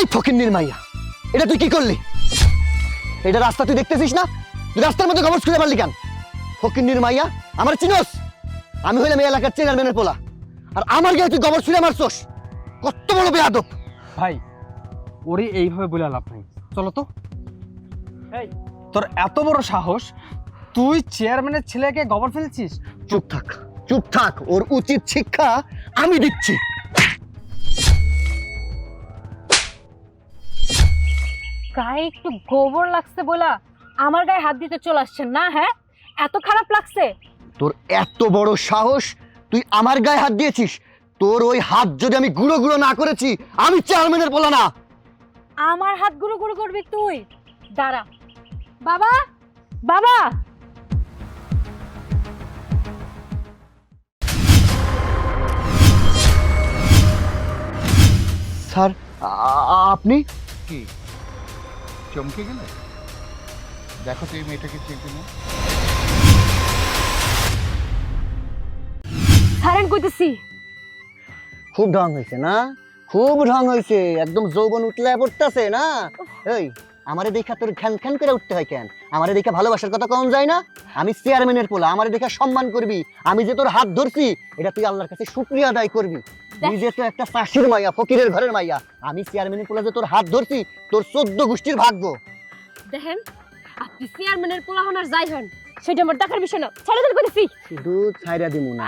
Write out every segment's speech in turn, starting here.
এই ফকিন্নির মাইয়া। এটা তুই কি করলি? এটা রাস্তা তুই দেখতেছিস না? তুই রাস্তার মধ্যে গবজ খুঁজে পারলি কেন? ফকিন্নির মাইয়া আমার চিনোস? আমি হইলাম এই এলাকার চেয়ারম্যানের পোলা। আর আমার গায়ে তুই গবর ছুঁড়ে মারছস? কত বড় বেয়াদব। ভাই ওরে এইভাবে বলে লাভ নাই। চলো তো। এই। তোর এত বড় সাহস তুই চেয়ারম্যানের ছেলেকে গবর ফেলছিস? চুপ থাক চুপ থাক। ওর উচিত শিক্ষা আমি দিচ্ছি। গায়ে একটু গোবর লাগছে বলা আমার গায়ে হাত দিতে চলে আসছেন না হ্যাঁ? এত খারাপ লাগছে। তোর এত বড় সাহস তুই আমার গায়ে হাত দিয়েছিস? তোর ওই হাত যদি আমি গুঁড়ো গুঁড়ো না করেছি আমি চেয়ারম্যানের বলা না। আমার হাত গুঁড়ো গুঁড়ো করবি তুই। দাঁড়া। বাবা! বাবা! স্যার আপনি? কি? চমকে গেলে? দেখো তো এই মেয়েটাকে চেকে না কইতেছি। খুব ঢং হয়েছে না? খুব ঢং হয়েছে একদম যৌবন উঠলে পড়তেছে না? এই আমারে দেখা তোর খ্যান খ্যান করে উঠতে হয় কেন? আমারে দেখা ভালোবাসার কথা কম যায় না? আমি চেয়ারম্যানের পোলা আমারে দেখা সম্মান করবি। আমি যে তোর হাত ধরছি এটা তুই আল্লাহর কাছে শুক্রিয়া আদায় করবি। তুই তো একটা চাষির মাইয়া ফকিরের ঘরের মাইয়া। আমি চেয়ারম্যানের পোলা যে তোর হাত ধরছি তোর চোদ্দ গোষ্ঠীর ভাগ্য। দেখেন আপনি চেয়ারম্যানের যাই হন সেটা আমার দেখার বিষয় না। ছেড়ে দেন কইতেছি। শুধু ছাইরা দিমু না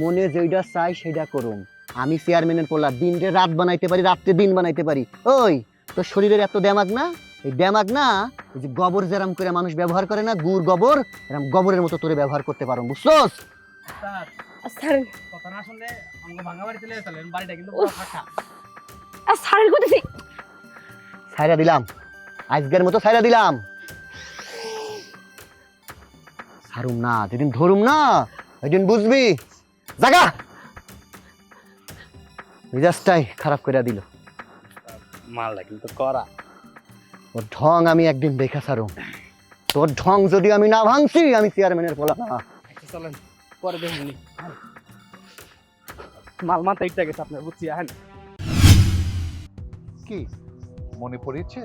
মনে যেটা চাই সেটা করুম। আমি চেয়ারম্যানের পোলা দিনরে রাত বানাইতে পারি রাত্রে দিন বানাইতে পারি। ওই তোর শরীরের এত ড্যামাগ না? এই ড্যামাগ না এই যে গোবর যেরাম করে মানুষ ব্যবহার করে না গুড় গোবর এরম গোবরের মতো তোরে ব্যবহার করতে পারো বুঝছস? সারেন কথা না শুনলে আমাকে ভাঙা বাড়ি চলে চলেন বাড়িটা কিন্তু পুরো সারেন কইতেছি ছাইরা দিলাম। আজকের মতো ছাইরা দিলাম। ছাড়ুম না যেদিন ধরুম না ওইদিন বুঝবি। জাগা! মেজাজটাই খারাপ করে দিল। মালটা কিন্তু করা। ওর ঢং আমি একদিন দেখা ছাড়ুম তোর ঢং যদি আমি না ভাঙছি আমি চেয়ারম্যানের পোলা না আচ্ছা, চলেন। পরে দেখুন মাল মাথা ইটটা গেছে আপনার, বুঝছি হ্যাঁ কি? মনে পড়েছে?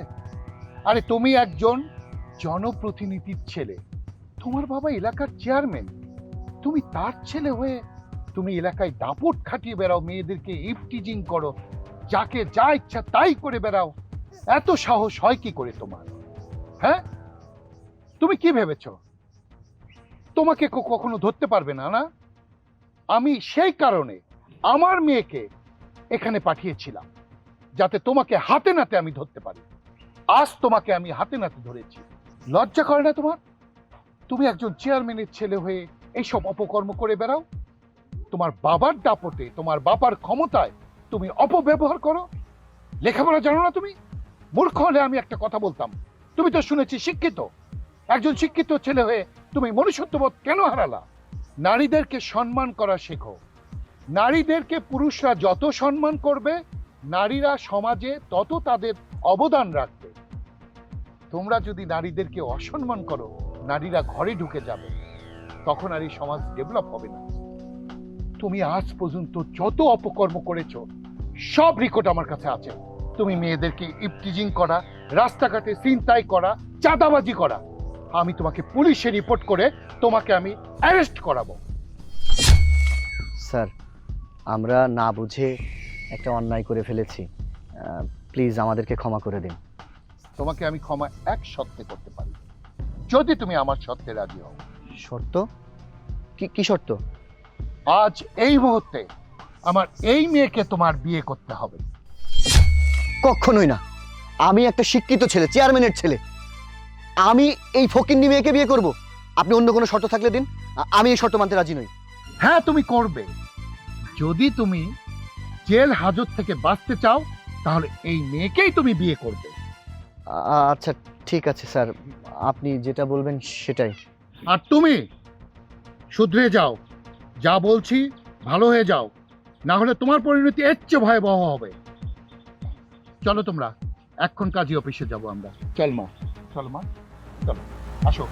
আরে তুমি একজন জনপ্রতিনিধির ছেলে। তোমার বাবা এলাকার চেয়ারম্যান। তুমি তার ছেলে হয়ে তুমি এলাকায় দাপট খাটিয়ে বেড়াও, মেয়েদেরকে ইফটিজিং করো, যাকে যা ইচ্ছা তাই করে বেড়াও। এত সাহস হয় কি করে তোমার? হ্যাঁ? তুমি কি ভেবেছো? তোমাকে কখনো ধরতে পারবে না না? আমি সেই কারণে আমার মেয়েকে এখানে পাঠিয়েছিলাম, যাতে তোমাকে হাতে নাতে আমি ধরতে পারি। আজ তোমাকে আমি হাতে নাতে ধরেছি। লজ্জা করে না তোমার? তুমি একজন চেয়ারম্যানের ছেলে হয়ে এইসব অপকর্ম করে বেড়াও? তোমার বাবার দাপটে, তোমার বাবার ক্ষমতায় তুমি অপব্যবহার করো? লেখাপড়া জানো না তুমি? মূর্খ হলে আমি একটা কথা বলতাম। তুমি তো শুনেছি শিক্ষিত। একজন শিক্ষিত ছেলে হয়ে তুমি মনুষ্যত্ববোধ কেন হারালা? নারীদেরকে সম্মান করা শেখো। নারীদেরকে পুরুষরা যত সম্মান করবে, নারীরা সমাজে তত তাদের অবদান রাখবে। তোমরা যদি নারীদেরকে অসম্মান করো, নারীরা ঘরে ঢুকে যাবে। তখন আর এই সমাজ ডেভেলপ হবে না। তুমি আজ পর্যন্ত যত অপকর্ম করেছ, সব রেকর্ড আমার কাছে আছে। তুমি মেয়েদেরকে ইপটিজিং করা, রাস্তাঘাটে চিন্তাই করা, চাঁদাবাজি করা। আমি তোমাকে পুলিশে রিপোর্ট করে তোমাকে আমি অ্যারেস্ট করাবো। স্যার আমরা না বুঝে একটা অন্যায় করে ফেলেছি। প্লিজ আমাদেরকে ক্ষমা করে দিন। তোমাকে আমি ক্ষমা এক সত্যে করতে পারি। যদি তুমি আমার সত্যে রাজি হও। শর্ত? কি কি শর্ত? আজ এই মুহূর্তে আমার এই মেয়েকে তোমার বিয়ে করতে হবে। কখনোই না। আমি একটা শিক্ষিত ছেলে চেয়ারম্যানের ছেলে। আমি এই ফকিন্নি মেয়েকে বিয়ে করব। আপনি অন্য কোনো শর্ত থাকলে দিন। আমি এই শর্ত মানতে রাজি নই। হ্যাঁ তুমি করবে। যদি তুমি জেল হাজত থেকে বাঁচতে চাও তাহলে এই মেয়েকেই তুমি বিয়ে করবে। আচ্ছা ঠিক আছে স্যার। আপনি যেটা বলবেন সেটাই। আর তুমি শুধরে যাও। যা বলছি ভালো হয়ে যাও। না হলে তোমার পরিণতি এর চেয়ে ভয়াবহ হবে। চলো তোমরা এক্ষণ কাজী অফিসে যাব আমরা। চল মা চল মা। চলো আসো।